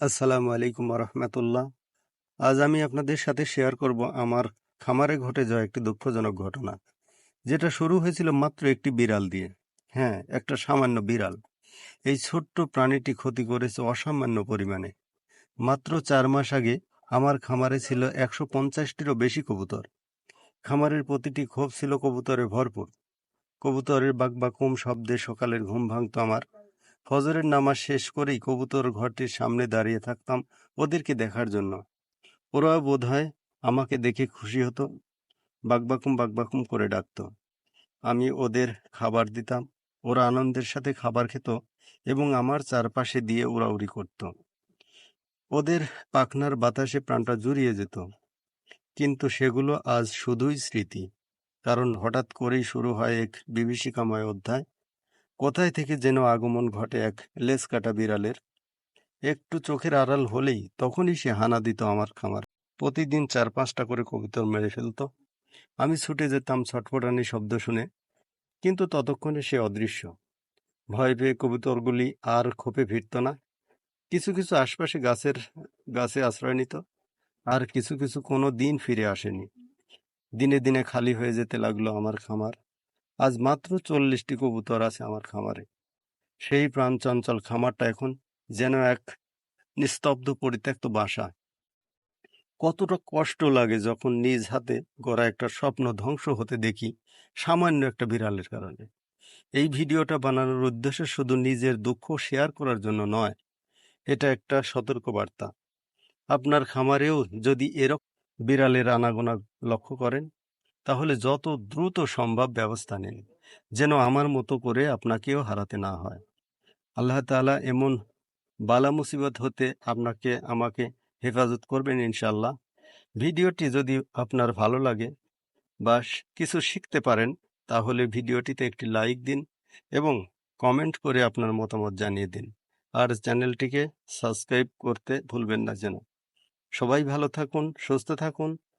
আসসালামু আলাইকুম রহমতুল্লাহ আজ আমি আপনাদের সাথে শেয়ার করব আমার খামারে ঘটে যাওয়া একটি দুঃখজনক ঘটনা, যেটা শুরু হয়েছিল মাত্র একটি বিড়াল দিয়ে। হ্যাঁ একটা সামান্য বিড়াল। এই ছোট্ট প্রাণীটি ক্ষতি করেছে অসামান্য পরিমাণে। মাত্র চার মাস আগে আমার খামারে ছিল একশো পঞ্চাশটিরও বেশি কবুতর। খামারের প্রতিটি ক্ষোভ ছিল কবুতরে ভরপুর। কবুতরের বাকবাকুম শব্দে সকালের ঘুম ভাঙতো আমার। ফজরের নামাজ শেষ করেই কবুতর ঘরটির সামনে দাঁড়িয়ে থাকতাম ওদেরকে দেখার জন্য। ওরা বোধ হয় আমাকে দেখে খুশি হতো। বাকবাকুম বাকবাকুম করে ডাকতো। আমি ওদের খাবার দিতাম, ওরা আনন্দের সাথে খাবার খেত এবং আমার চারপাশে দিয়ে উড়াউড়ি করত। ওদের পাখনার বাতাসে প্রাণটা জুড়িয়ে যেত। কিন্তু সেগুলো আজ শুধুই স্মৃতি, কারণ হঠাৎ করেই শুরু হয় এক বিভীষিকাময় অধ্যায়। কোথায় থেকে যেন আগমন ঘটে এক লেজ কাটা বিড়ালের? একটু চোখের আড়াল হলেই তখনই সে হানা দিত আমার খামার। প্রতিদিন চার পাঁচটা করে কবুতর মেরে ফেলতো। আমি ছুটে যেতাম ছটফটানি শব্দ শুনে, কিন্তু ততক্ষণে সে অদৃশ্য। ভয় পেয়ে কবুতরগুলি আর খোপে ভিড়ত না। কিছু কিছু আশপাশে গাছের, গাছে আশ্রয় নিত, আর কিছু কিছু কোনো দিন ফিরে আসেনি। দিনে দিনে খালি হয়ে যেতে লাগল আমার খামার। আজ মাত্র চল্লিশটি কবুতর আছে আমার খামারে। সেই প্রাণ চঞ্চল খামারটা এখন যেন এক নিস্তব্ধ পরিত্যক্ত বাসা। কতটা কষ্ট লাগে যখন নিজ হাতে গড়া একটা স্বপ্ন ধ্বংস হতে দেখি সামান্য একটা বিড়ালের কারণে। এই ভিডিওটা বানানোর উদ্দেশ্য শুধু নিজের দুঃখ শেয়ার করার জন্য নয়, এটা একটা সতর্কবার্তা। আপনার খামারেও যদি এরকম বিড়ালের আনাগোনা লক্ষ্য করেন তাহলে যত দ্রুত সম্ভব ব্যবস্থা নিন, যেন আমার মতো করে আপনাকেও হারাতে না হয়। আল্লাহ তাআলা এমন বালা মুসিবত হতে আপনাকে, আমাকে হেফাজত করবেন ইনশাল্লাহ ভিডিওটি যদি আপনার ভালো লাগে বা কিছু শিখতে পারেন, তাহলে ভিডিওটিতে একটি লাইক দিন এবং কমেন্ট করে আপনার মতামত জানিয়ে দিন। আর চ্যানেলটিকে সাবস্ক্রাইব করতে ভুলবেন না যেন। সবাই ভালো থাকুন, সুস্থ থাকুন।